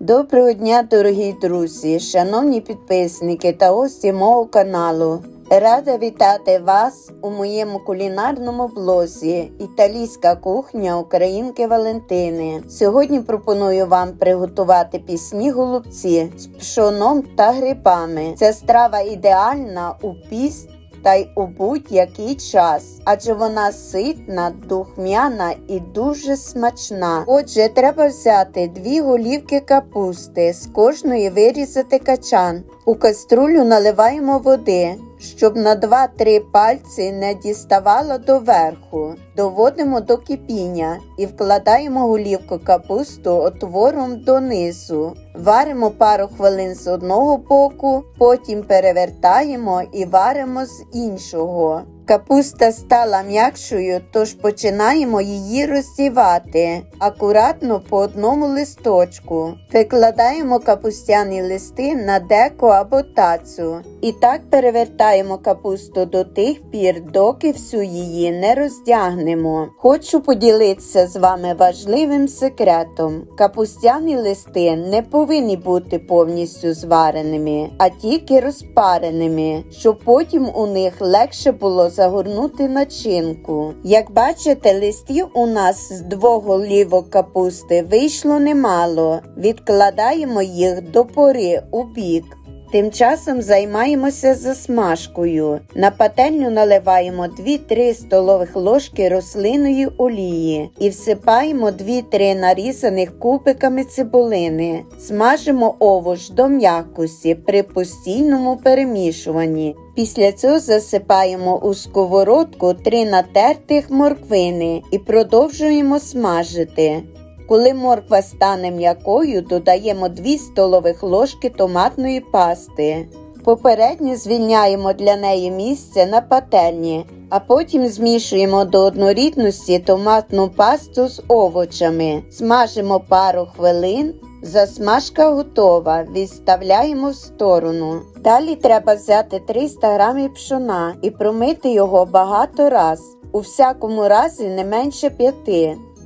Доброго дня, дорогі друзі, шановні підписники та гості мого каналу. Рада вітати вас у моєму кулінарному блозі Італійська кухня Українки Валентини. Сьогодні пропоную вам приготувати пісні голубці з пшоном та грибами. Ця страва ідеальна у піст та й у будь-який час, адже вона ситна, духмяна і дуже смачна. Отже, треба взяти дві голівки капусти, з кожної вирізати качан. У каструлю наливаємо води, щоб на 2-3 пальці не діставало до верху. Доводимо до кипіння і вкладаємо голівку капусту отвором донизу. Варимо пару хвилин з одного боку, потім перевертаємо і варимо з іншого. Капуста стала м'якшою, тож починаємо її роздівати акуратно по одному листочку. Викладаємо капустяні листи на деко або тацу. І так перевертаємо капусту до тих пір, доки всю її не роздягнемо. Хочу поділитися з вами важливим секретом. Капустяні листи не повинні бути повністю звареними, а тільки розпареними, щоб потім у них легше було загорнути начинку. Як бачите, листів у нас з двох голівок капусти вийшло немало. Відкладаємо їх до пори у бік. Тим часом займаємося засмажкою. На пательню наливаємо 2-3 столових ложки рослинної олії і всипаємо 2-3 нарізаних кубиками цибулини. Смажимо овоч до м'якості при постійному перемішуванні. Після цього засипаємо у сковородку 3 натертих морквини і продовжуємо смажити. Коли морква стане м'якою, додаємо 2 столових ложки томатної пасти. Попередньо звільняємо для неї місце на пательні, а потім змішуємо до однорідності томатну пасту з овочами. Смажимо пару хвилин. Засмажка готова, відставляємо в сторону. Далі треба взяти 300 г пшона і промити його багато раз, у всякому разі не менше 5.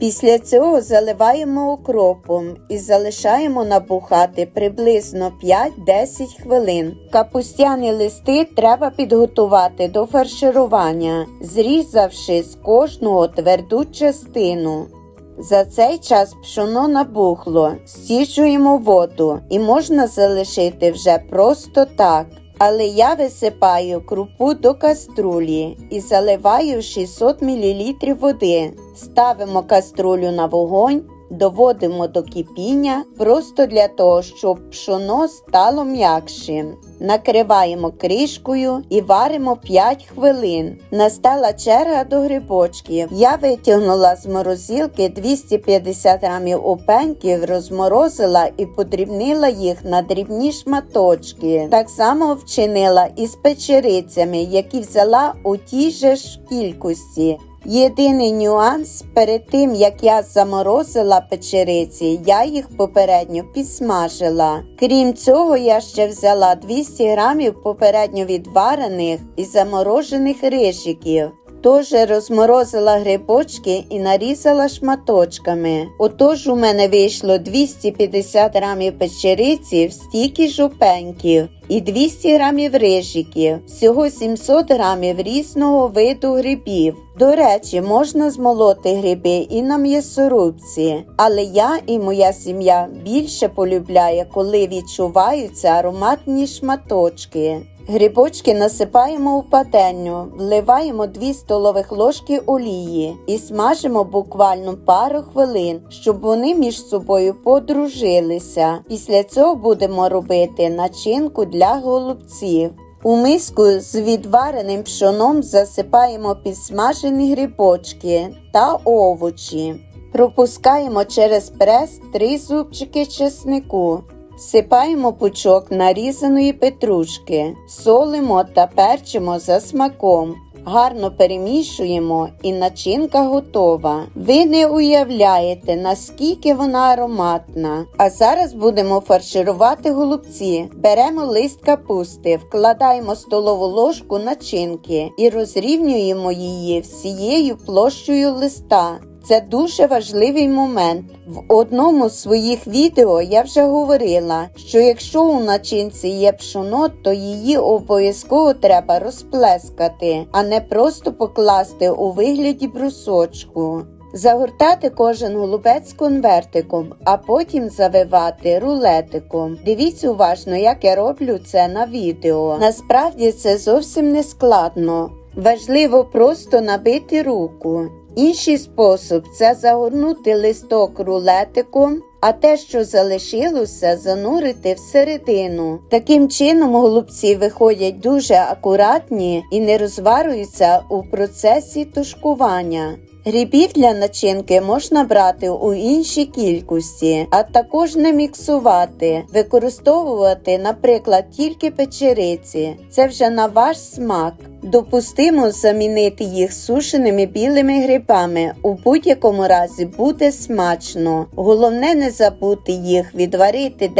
Після цього заливаємо окропом і залишаємо набухати приблизно 5-10 хвилин. Капустяні листи треба підготувати до фарширування, зрізавши з кожного тверду частину. За цей час пшоно набухло, стіжуємо воду і можна залишити вже просто так. Але я висипаю крупу до каструлі і заливаю 600 мл води. Ставимо каструлю на вогонь, доводимо до кипіння просто для того, щоб пшоно стало м'якшим. Накриваємо кришкою і варимо 5 хвилин. Настала черга до грибочків. Я витягнула з морозилки 250 грамів опеньків, розморозила і подрібнила їх на дрібні шматочки. Так само вчинила і з печерицями, які взяла у тій же ж кількості. Єдиний нюанс перед тим як я заморозила печериці, я їх попередньо підсмажила. Крім цього, я ще взяла 200 грамів попередньо відварених і заморожених рижиків. Тож розморозила грибочки і нарізала шматочками. Отож у мене вийшло 250 грамів печериці стільки жопеньків і 200 грамів рижиків, всього 700 грамів різного виду грибів. До речі, можна змолоти гриби і на м'ясорубці, але я і моя сім'я більше полюбляє, коли відчуваються ароматні шматочки. Грибочки насипаємо у пательню, вливаємо 2 столових ложки олії і смажимо буквально пару хвилин, щоб вони між собою подружилися. Після цього будемо робити начинку для голубців. У миску з відвареним пшоном засипаємо підсмажені грибочки та овочі. Пропускаємо через прес 3 зубчики чеснику. Сипаємо пучок нарізаної петрушки, солимо та перчимо за смаком. Гарно перемішуємо і начинка готова. Ви не уявляєте, наскільки вона ароматна. А зараз будемо фарширувати голубці. Беремо лист капусти, вкладаємо столову ложку начинки і розрівнюємо її всією площею листа. Це дуже важливий момент. В одному з своїх відео я вже говорила, що якщо у начинці є пшоно, то її обов'язково треба розплескати, а не просто покласти у вигляді брусочку. Загортати кожен голубець конвертиком, а потім завивати рулетиком. Дивіться уважно, як я роблю це на відео. Насправді це зовсім не складно. Важливо просто набити руку. Інший спосіб це загорнути листок рулетиком, а те, що залишилося, занурити всередину. Таким чином голубці виходять дуже акуратні і не розварюються у процесі тушкування. Грибів для начинки можна брати у іншій кількості, а також не міксувати, використовувати, наприклад, тільки печериці. Це вже на ваш смак. Допустимо замінити їх сушеними білими грибами. У будь-якому разі буде смачно. Головне не забути їх відварити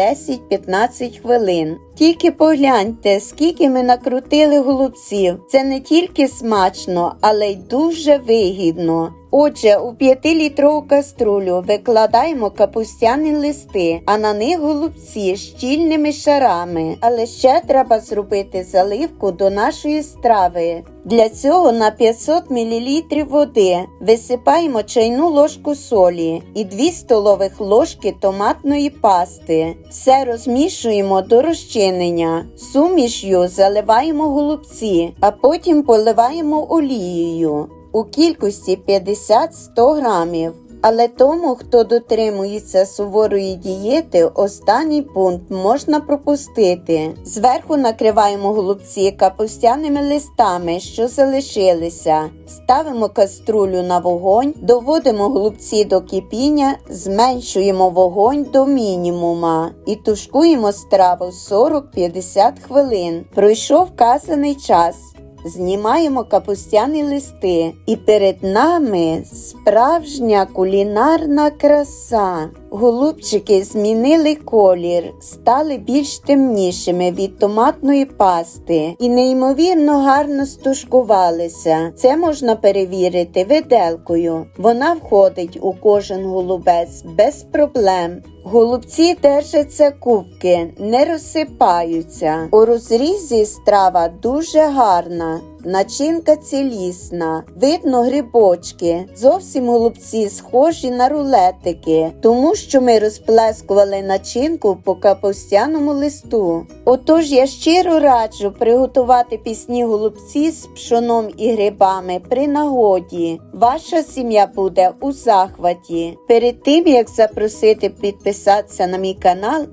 10-15 хвилин. Тільки погляньте, скільки ми накрутили голубців. Це не тільки смачно, але й дуже вигідно. Отже, у 5-літрову каструлю викладаємо капустяні листи, а на них голубці щільними шарами. Але ще треба зробити заливку до нашої страви. Для цього на 500 мл води висипаємо чайну ложку солі і 2 столових ложки томатної пасти. Все розмішуємо до розчинення. Суміш'ю заливаємо голубці, а потім поливаємо олією у кількості 50-100 грамів. Але тому, хто дотримується суворої дієти, останній пункт можна пропустити. Зверху накриваємо голубці капустяними листами, що залишилися. Ставимо каструлю на вогонь, доводимо голубці до кипіння, зменшуємо вогонь до мінімума і тушкуємо страву 40-50 хвилин. Пройшов вказаний час. Знімаємо капустяні листи, і перед нами справжня кулінарна краса. Голубчики змінили колір, стали більш темнішими від томатної пасти і неймовірно гарно стушкувалися. Це можна перевірити виделкою. Вона входить у кожен голубець без проблем. Голубці держаться кубки, не розсипаються. У розрізі страва дуже гарна. Начинка цілісна, видно грибочки. Зовсім голубці схожі на рулетики, тому що ми розплескували начинку по капустяному листу. Отож я щиро раджу приготувати пісні голубці з пшоном і грибами при нагоді. Ваша сім'я буде у захваті. Перед тим як запросити підписатися на мій канал.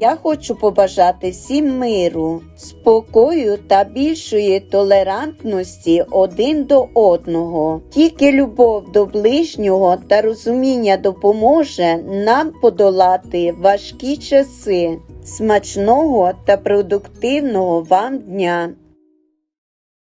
Я хочу побажати всім миру, спокою та більшої толерантності один до одного. Тільки любов до ближнього та розуміння допоможе нам подолати важкі часи. Смачного та продуктивного вам дня!